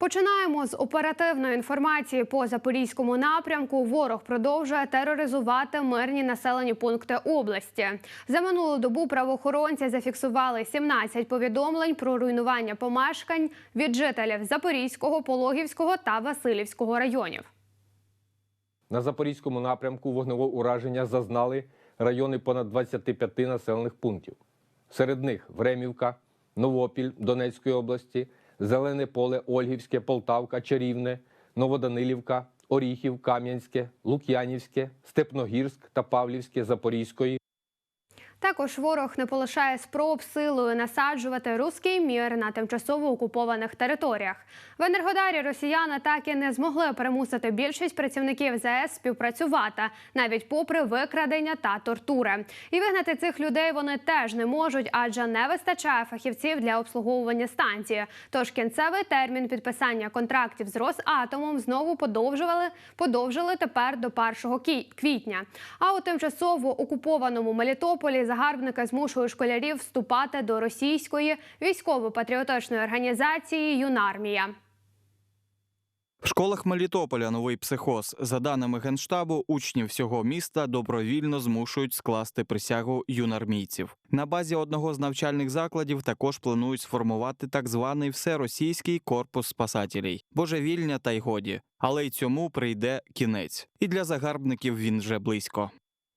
Починаємо з оперативної інформації по запорізькому напрямку. Ворог продовжує тероризувати мирні населені пункти області. За минулу добу правоохоронці зафіксували 17 повідомлень про руйнування помешкань від жителів Запорізького, Пологівського та Васильівського районів. На запорізькому напрямку вогневого ураження зазнали райони понад 25 населених пунктів. Серед них Времівка, Новопіль Донецької області, Зелене поле, Ольгівське, Полтавка, Чарівне, Новоданилівка, Оріхів, Кам'янське, Лук'янівське, Степногірськ та Павлівське Запорізької Також ворог не полишає спроб силою насаджувати руський мір на тимчасово окупованих територіях. В Енергодарі росіяни так і не змогли примусити більшість працівників ЗС співпрацювати, навіть попри викрадення та тортури. І вигнати цих людей вони теж не можуть, адже не вистачає фахівців для обслуговування станції. Тож кінцевий термін підписання контрактів з Росатомом знову подовжували подовжили тепер до 1 квітня. А у тимчасово окупованому Мелітополі загарбники змушують школярів вступати до російської військово-патріотичної організації Юнармія. В школах Мелітополя новий психоз. За даними генштабу, учнів всього міста добровільно змушують скласти присягу юнармійців. На базі одного з навчальних закладів також планують сформувати так званий всеросійський корпус спасателей. Божевільня та й годі. Але й цьому прийде кінець. І для загарбників він вже близько.